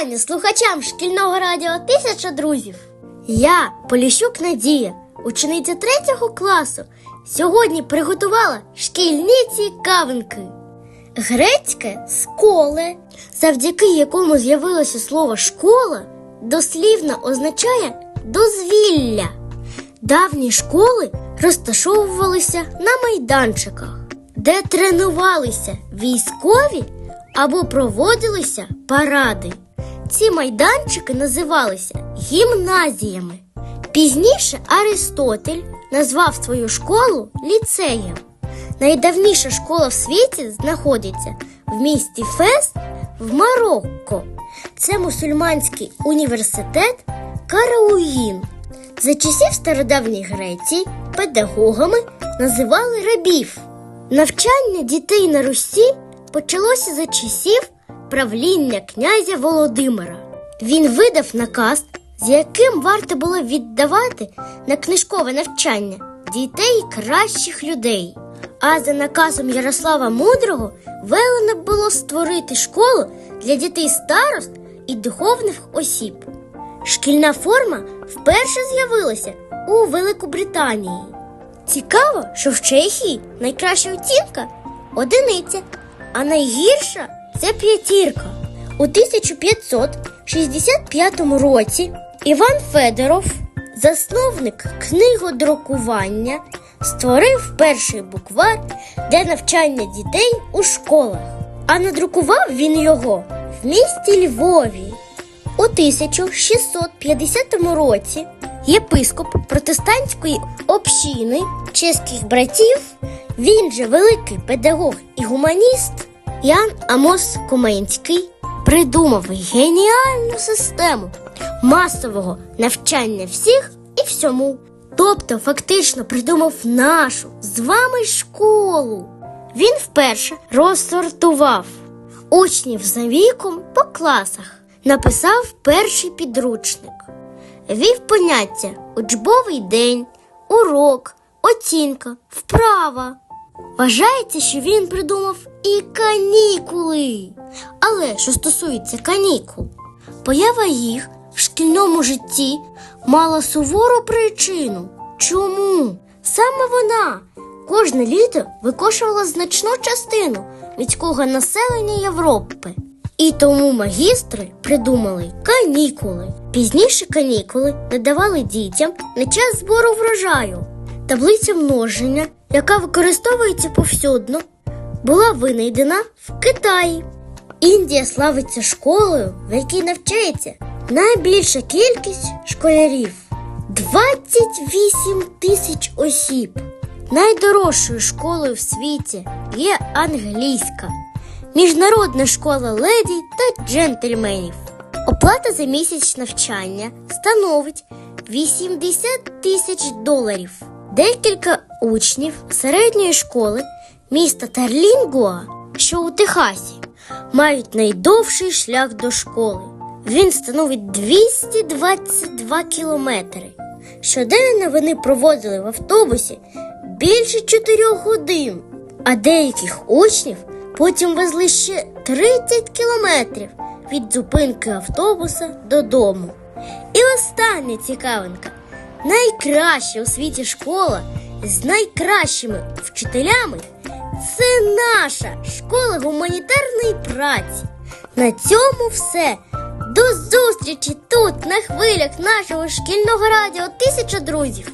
вітання слухачам шкільного радіо Тисяча друзів. Я, Поліщук Надія, учениця третього класу, сьогодні приготувала шкільні цікавинки. Грецьке сколе, завдяки якому з'явилося слово школа, дослівно означає дозвілля. Давні школи розташовувалися на майданчиках, де тренувалися військові або проводилися паради. Ці майданчики називалися гімназіями. Пізніше Аристотель назвав свою школу ліцеєм. Найдавніша школа в світі знаходиться в місті Фес в Марокко. Це мусульманський університет Карауїн. За часів стародавньої Греції педагогами називали рабів. Навчання дітей на Русі почалося за часів правління князя Володимира. Він видав наказ, з яким варто було віддавати на книжкове навчання дітей кращих людей. А за наказом Ярослава Мудрого велено було створити школу для дітей старост і духовних осіб. Шкільна форма вперше з'явилася у Великобританії. Цікаво, що в Чехії найкраща оцінка одиниця, а найгірша це п'ятірка. У 1565 році Іван Федоров, засновник книгодрукування, створив перший буквар для навчання дітей у школах, а надрукував він його в місті Львові. У 1650 році єпископ протестантської общини чеських братів, він же великий педагог і гуманіст Ян Амос Коменський придумав геніальну систему масового навчання всіх і всьому. Тобто фактично придумав нашу з вами школу. Він вперше розсортував учнів за віком по класах, написав перший підручник, вів поняття учбовий день, урок, оцінка, вправа. Вважається, що він придумав і канікули. Але що стосується канікул, поява їх в шкільному житті мала сувору причину. Чому? Саме вона кожне літо викошувала значну частину міського населення Європи. І тому магістри придумали канікули. Пізніше канікули надавали дітям на час збору врожаю. Таблиця множення, яка використовується повсюдно, була винайдена в Китаї. Індія славиться школою, в якій навчається найбільша кількість школярів 28 тисяч осіб. Найдорожчою школою в світі є англійська, міжнародна школа леді та джентльменів. Оплата за місяць навчання становить 80 тисяч доларів. Декілька учнів середньої школи міста Тарлінгуа, що у Техасі, мають найдовший шлях до школи. Він становить 222 кілометри. Щоденно вони проводили в автобусі більше 4 годин, а деяких учнів потім везли ще 30 кілометрів від зупинки автобуса додому. І остання цікавинка. Найкраща у світі школа з найкращими вчителями це наша школа гуманітарної праці. На цьому все. До зустрічі тут на хвилях нашого шкільного радіо Тисяча друзів.